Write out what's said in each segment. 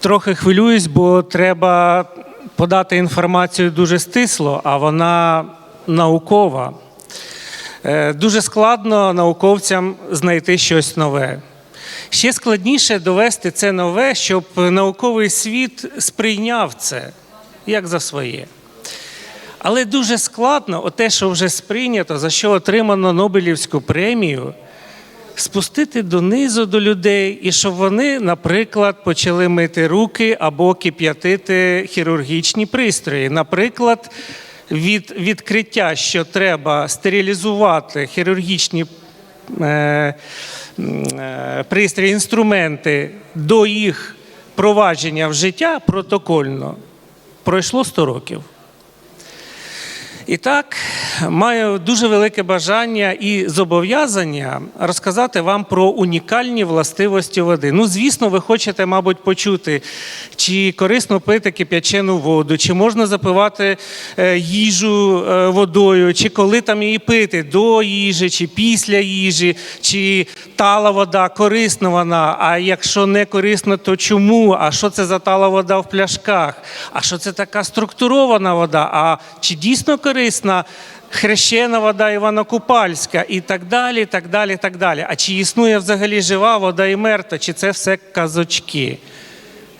Трохи хвилююсь, бо треба подати інформацію дуже стисло, а вона наукова. Е, Дуже складно науковцям знайти щось нове. Ще складніше довести це нове, щоб науковий світ сприйняв це як за своє. Але дуже складно, те, що вже сприйнято, за що отримано Нобелівську премію, спустити донизу до людей, і щоб вони, наприклад, почали мити руки або кип'ятити хірургічні пристрої. Наприклад, від відкриття, що треба стерилізувати хірургічні е, е, пристрої, інструменти до їх провадження в життя протокольно, пройшло 100 років. І так, маю дуже велике бажання і зобов'язання розказати вам про унікальні властивості води. Ну, звісно, ви хочете, мабуть, почути, чи корисно пити кип'ячену воду, чи можна запивати е, їжу е, водою, чи коли там її пити до їжі, чи після їжі, чи тала вода, корисна вона. А якщо не корисна, то чому? А що це за тала вода в пляшках? А що це така структурована вода? А чи дійсно корисна хрещена вода Івано-Купальська і так далі, так далі, так далі. А чи існує взагалі жива вода і мертва, чи це все казочки?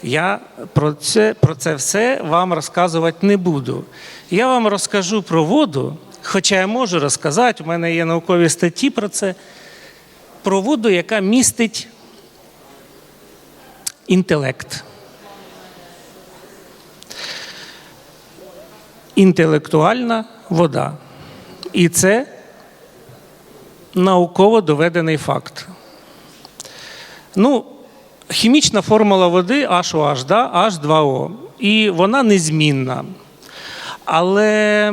Я про це, про це все вам розказувати не буду. Я вам розкажу про воду, хоча я можу розказати, у мене є наукові статті про це, про воду, яка містить інтелект. Інтелектуальна вода. І це науково доведений факт. Ну, хімічна формула води H2H, да? H2O. І вона незмінна. Але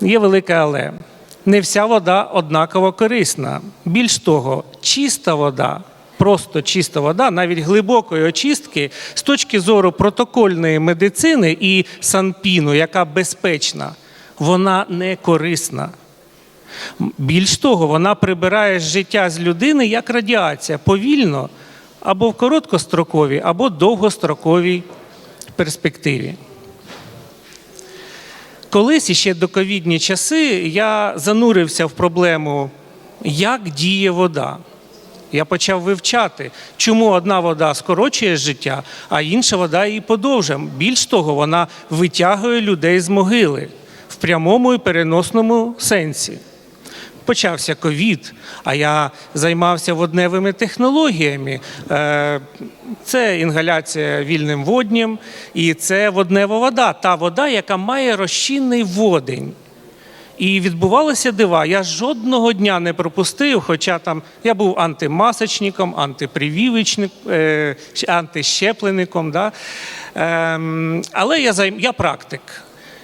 є велике але. Не вся вода однаково корисна. Більш того, чиста вода, просто чиста вода, навіть глибокої очистки, з точки зору протокольної медицини і санпіну, яка безпечна, вона не корисна. Більш того, вона прибирає життя з людини як радіація повільно або в короткостроковій, або довгостроковій перспективі. Колись іще до ковідні часи я занурився в проблему, як діє вода. Я почав вивчати, чому одна вода скорочує життя, а інша вода її подовжує. Більш того, вона витягує людей з могили в прямому і переносному сенсі. Почався ковід, а я займався водневими технологіями. Е, Це інгаляція вільним воднім, і це воднева вода, та вода, яка має розчинний водень. І відбувалися дива. Я жодного дня не пропустив, хоча там я був антимасочником, антипрививочником, е, антищепленником. Да? Ем, але я, займ... я практик.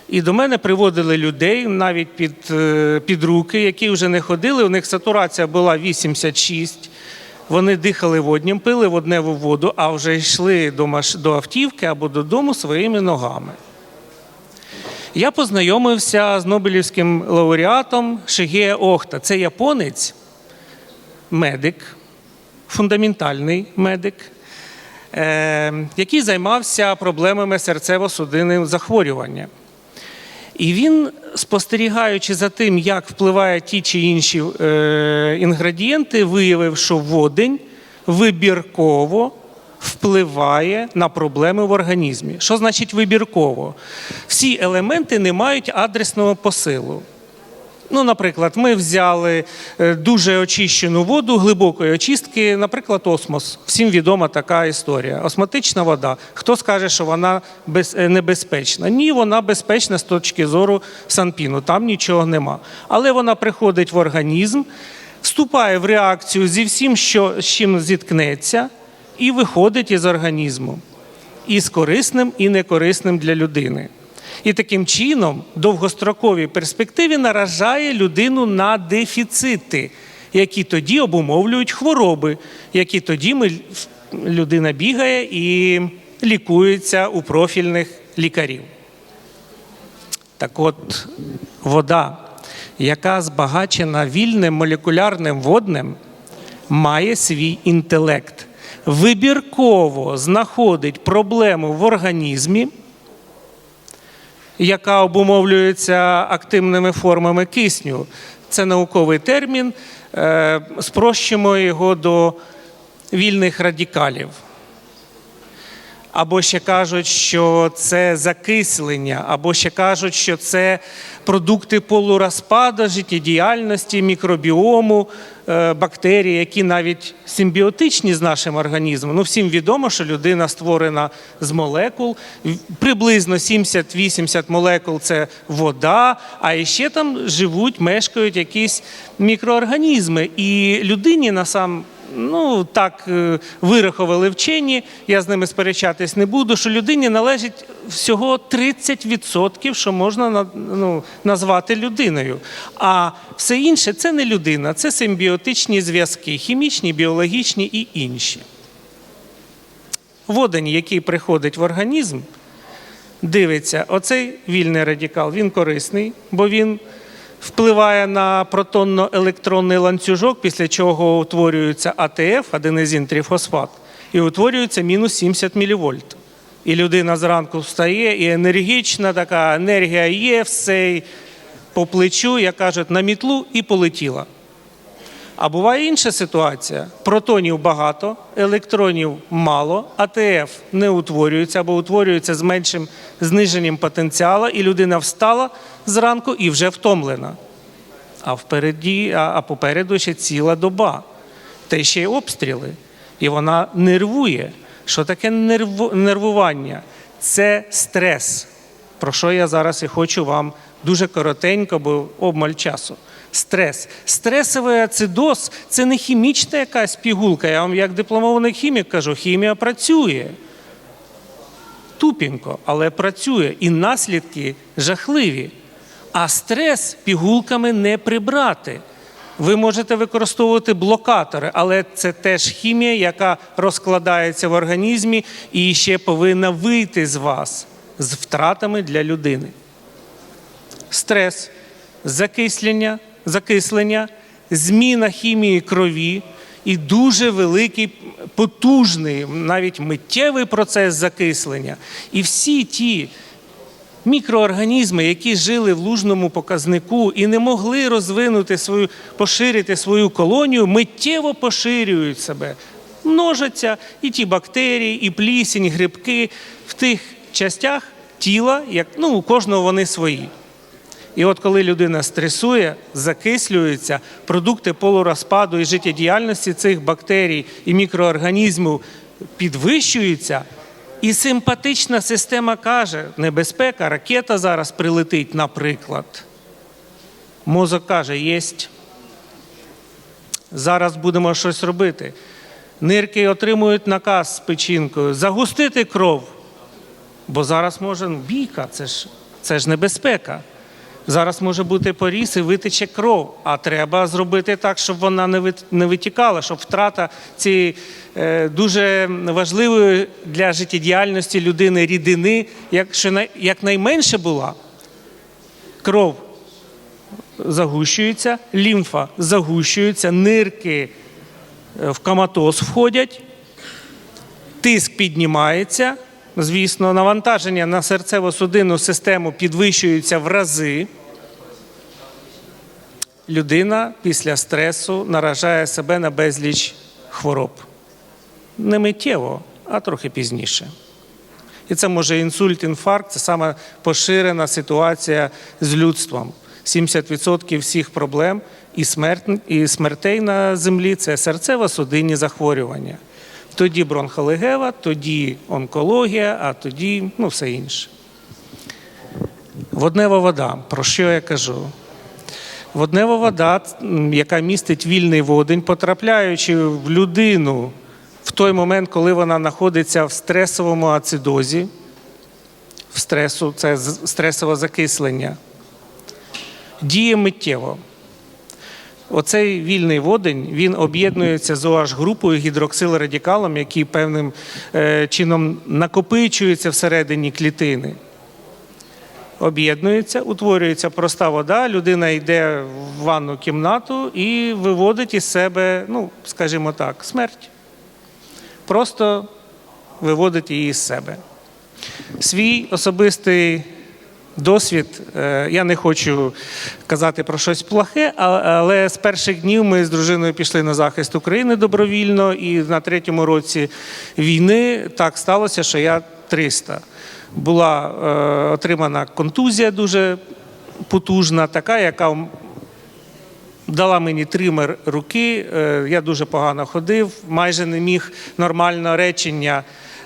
І до мене приводили людей навіть під, е, під руки, які вже не ходили. У них сатурація була 86. Вони дихали воднім, пили водневу воду, а вже йшли до, маш... до автівки або додому своїми ногами. Я познайомився з Нобелівським лауреатом Шигея Охта. Це японець, медик, фундаментальний медик, е, який займався проблемами серцево-судинним захворювання. І він, спостерігаючи за тим, як впливають ті чи інші е, інгредієнти, виявив, що водень вибірково впливає на проблеми в організмі. Що значить вибірково? Всі елементи не мають адресного посилу. Ну, наприклад, ми взяли е, дуже очищену воду глибокої очистки, наприклад, осмос. Всім відома така історія. Осмотична вода. Хто скаже, що вона е, небезпечна? Ні, вона безпечна з точки зору санпіну, там нічого нема. Але вона приходить в організм, вступає в реакцію зі всім, що, з чим зіткнеться, і виходить із організму. І з корисним, і некорисним для людини. І таким чином, в довгостроковій перспективі наражає людину на дефіцити, які тоді обумовлюють хвороби, які тоді ми, людина бігає і лікується у профільних лікарів. Так от, вода, яка збагачена вільним молекулярним воднем, має свій інтелект. Вибірково знаходить проблему в організмі, яка обумовлюється активними формами кисню. Це науковий термін. Е, Спрощимо його до вільних радикалів. Або ще кажуть, що це закислення, або ще кажуть, що це продукти полурозпаду, життєдіяльності, мікробіому, бактерії, які навіть симбіотичні з нашим організмом. Ну, всім відомо, що людина створена з молекул. Приблизно 70-80 молекул це вода, а ще там живуть, мешкають якісь мікроорганізми. І людині насам ну так е, вирахували вчені, я з ними сперечатись не буду, що людині належить всього 30%, що можна ну, назвати людиною. А все інше це не людина, це симбіотичні зв'язки, хімічні, біологічні і інші. Водень, який приходить в організм, дивиться, оцей вільний радикал, він корисний, бо він впливає на протонно-електронний ланцюжок, після чого утворюється АТФ, аденезин трифосфат, і утворюється мінус 70 мВ. І людина зранку встає, і енергічна така енергія є, все по плечу, як кажуть, на мітлу і полетіла. А буває інша ситуація: протонів багато, електронів мало, АТФ не утворюється або утворюється з меншим зниженням потенціалу, і людина встала зранку і вже втомлена. А впереді, а, попереду ще ціла доба. Та ще й обстріли. І вона нервує. Що таке нервування? Це стрес, про що я зараз і хочу вам дуже коротенько, бо обмаль часу. Стрес. Стресовий ацидоз це не хімічна якась пігулка. Я вам як дипломований хімік кажу, хімія працює. Тупінько, але працює. І наслідки жахливі. А стрес пігулками не прибрати. Ви можете використовувати блокатори, але це теж хімія, яка розкладається в організмі і ще повинна вийти з вас з втратами для людини. Стрес, закислення, закислення, зміна хімії крові і дуже великий, потужний, навіть миттєвий процес закислення. І всі ті мікроорганізми, які жили в лужному показнику і не могли розвинути свою, поширити свою колонію, миттєво поширюють себе, множаться і ті бактерії, і плісінь, грибки в тих частях тіла, як ну, у кожного вони свої. І от коли людина стресує, закислюється, продукти полурозпаду і життєдіяльності цих бактерій і мікроорганізмів підвищуються, і симпатична система каже, небезпека, ракета зараз прилетить, наприклад. Мозок каже, єсть. Зараз будемо щось робити. Нирки отримують наказ з печінкою загустити кров. Бо зараз може бійка, це ж, це ж небезпека. Зараз може бути поріз і витече кров, а треба зробити так, щоб вона не витікала, щоб втрата цієї е, дуже важливої для життєдіяльності людини рідини, якнайменше була. Кров загущується, лімфа загущується, нирки е, в коматоз входять, тиск піднімається. Звісно, навантаження на серцево-судинну систему підвищується в рази. Людина після стресу наражає себе на безліч хвороб. Не миттєво, а трохи пізніше. І це може інсульт, інфаркт це саме поширена ситуація з людством. 70% всіх проблем і, смерть, і смертей на землі це серцево-судинні захворювання. Тоді бронхолегева, тоді онкологія, а тоді ну, все інше. Воднева вода. Про що я кажу? Воднева вода, яка містить вільний водень, потрапляючи в людину в той момент, коли вона знаходиться в стресовому ацидозі, в стресу, це стресове закислення, діє миттєво. Оцей вільний водень він об'єднується з oh групою гідроксилрадикалом, який певним е, чином накопичується всередині клітини. Об'єднується, утворюється проста вода, людина йде в ванну кімнату і виводить із себе, ну, скажімо так, смерть. просто виводить її з себе. Свій особистий досвід, е, я не хочу казати про щось плохе, але з перших днів ми з дружиною пішли на захист України добровільно, і на третьому році війни так сталося, що я 300. Була е, отримана контузія дуже потужна, така, яка дала мені тример руки. е, Я дуже погано ходив, майже не міг нормально речення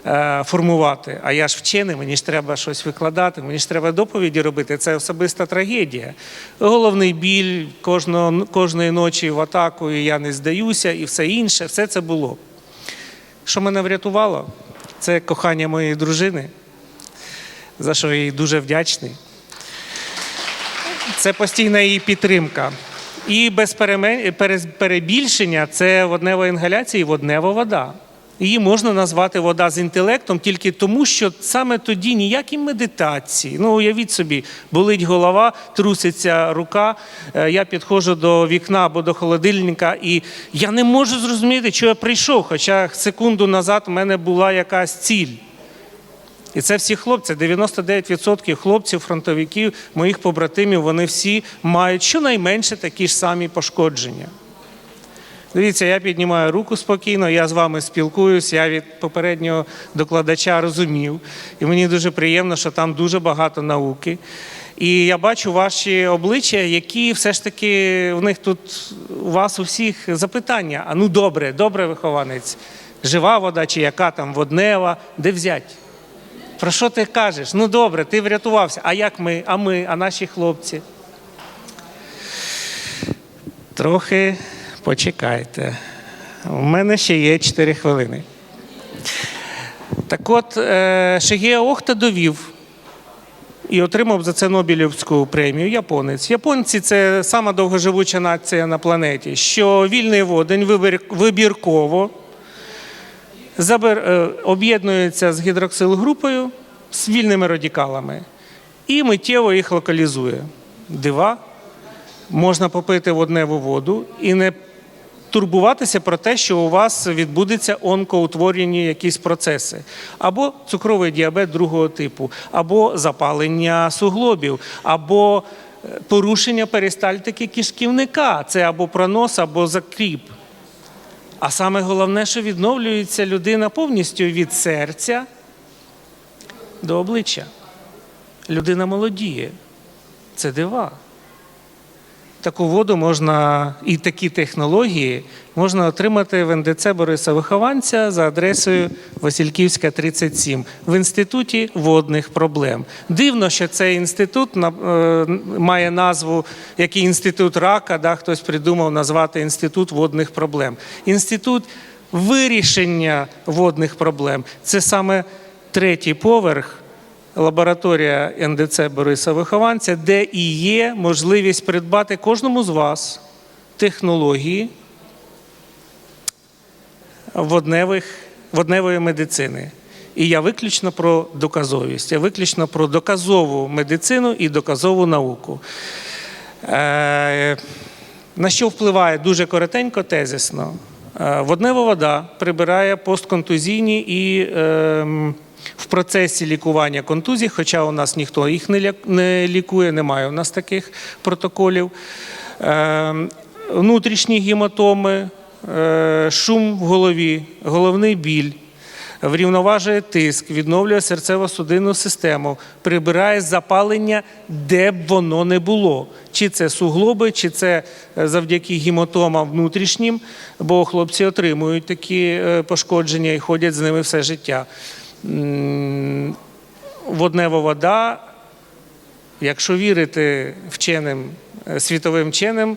е, формувати. А я ж вчений, мені ж треба щось викладати, мені ж треба доповіді робити. Це особиста трагедія. Головний біль кожного, кожної ночі в атаку, і я не здаюся, і все інше, все це було. Що мене врятувало? Це кохання моєї дружини, за що я їй дуже вдячний. Це постійна її підтримка. І без перебільшення це воднева інгаляція і воднева вода. Її можна назвати вода з інтелектом тільки тому, що саме тоді ніякі медитації. Ну, уявіть собі, болить голова, труситься рука. е, Я підходжу до вікна або до холодильника, і я не можу зрозуміти, що я прийшов. Хоча секунду назад у мене була якась ціль. І це всі хлопці, 99% хлопців, фронтовиків, моїх побратимів, вони всі мають щонайменше такі ж самі пошкодження. Дивіться, я піднімаю руку спокійно, я з вами спілкуюсь, я від попереднього докладача розумів. І мені дуже приємно, що там дуже багато науки. І я бачу ваші обличчя, які все ж таки в них тут у вас у всіх запитання. А ну добре, добре, вихованець. Жива вода чи яка там воднева, де взять? Про що ти кажеш? Ну добре, ти врятувався. А як ми? А ми, а наші хлопці? Трохи почекайте. У мене ще є 4 хвилини. Так от, е, Охта довів і отримав за це Нобелівську премію японець. Японці це сама довгоживуча нація на планеті, що вільний водень вибір- вибірково об'єднується з гідроксилгрупою з вільними радикалами і миттєво їх локалізує. Дива, можна попити водневу воду і не турбуватися про те, що у вас відбудеться онкоутворені якісь процеси, або цукровий діабет другого типу, або запалення суглобів, або е, порушення перистальтики кишківника. Це або пронос, або закріп. А саме головне, що відновлюється людина повністю від серця до обличчя. Людина молодіє. Це дива. Таку воду можна і такі технології можна отримати в НДЦ Бориса Вихованця за адресою Васильківська, 37 в інституті водних проблем. Дивно, що цей інститут е, має назву як і інститут рака, да, хтось придумав назвати інститут водних проблем. Інститут вирішення водних проблем це саме третій поверх лабораторія НДЦ Бориса Вихованця, де і є можливість придбати кожному з вас технології водневих, водневої медицини. І я виключно про доказовість, я виключно про доказову медицину і доказову науку. Е, на що впливає дуже коротенько, тезисно. Е, Воднева вода прибирає постконтузійні і ем, в процесі лікування контузій, хоча у нас ніхто їх не лікує, немає у нас таких протоколів. Ем, Внутрішні гематоми, е, шум в голові, головний біль, врівноважує тиск, відновлює серцево-судинну систему, прибирає запалення, де б воно не було. Чи це суглоби, чи це е, завдяки гематомам внутрішнім, бо хлопці отримують такі е, пошкодження і ходять з ними все життя. Воднева вода, якщо вірити вченим, е, світовим вченим,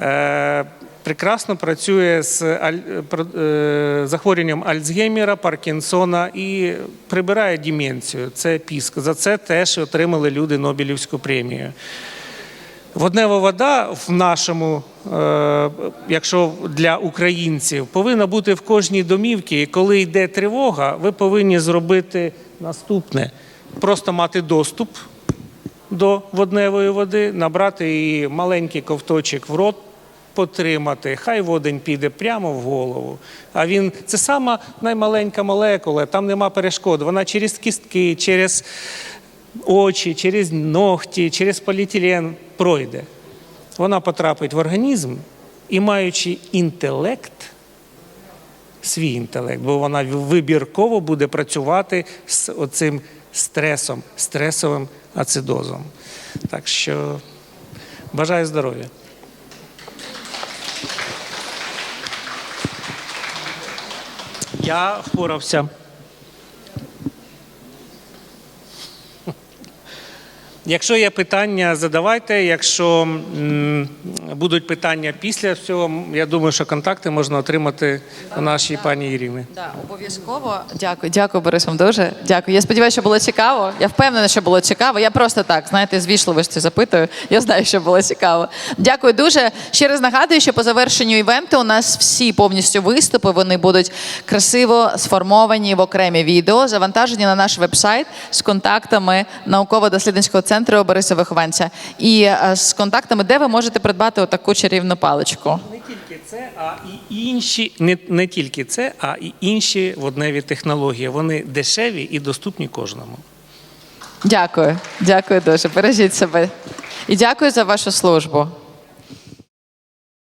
е, прекрасно працює з е, захворюванням Альцгеймера, Паркінсона і прибирає деменцію. Це піск. За це теж отримали люди Нобелівську премію. Воднева вода в нашому, е, якщо для українців, повинна бути в кожній домівці. І коли йде тривога, ви повинні зробити наступне: просто мати доступ до водневої води, набрати її маленький ковточок в рот потримати, хай водень піде прямо в голову. А він це сама наймаленька молекула, там нема перешкод. Вона через кістки, через очі, через ногті, через поліетилен пройде. Вона потрапить в організм і, маючи інтелект, свій інтелект, бо вона вибірково буде працювати з оцим стресом, стресовим ацидозом. Так що бажаю здоров'я. Я впорався. Якщо є питання, задавайте. Якщо будуть питання після всього, я думаю, що контакти можна отримати у нашій пані Ірини. Да, обов'язково. Дякую, дякую, Борис, вам дуже. Дякую. Я сподіваюся, що було цікаво. Я впевнена, що було цікаво. Я просто так, знаєте, з вічливості запитую. Я знаю, що було цікаво. Дякую дуже. Ще раз нагадую, що по завершенню івенту у нас всі повністю виступи. Вони будуть красиво сформовані в окремі відео, завантажені на наш вебсайт з контактами науково-дослідницького центру Бориса Вихованця і е, з контактами, де ви можете придбати отаку чарівну паличку. Не тільки це, а і інші, не, не тільки це, а і інші водневі технології. Вони дешеві і доступні кожному. Дякую, дякую дуже. Бережіть себе. І дякую за вашу службу.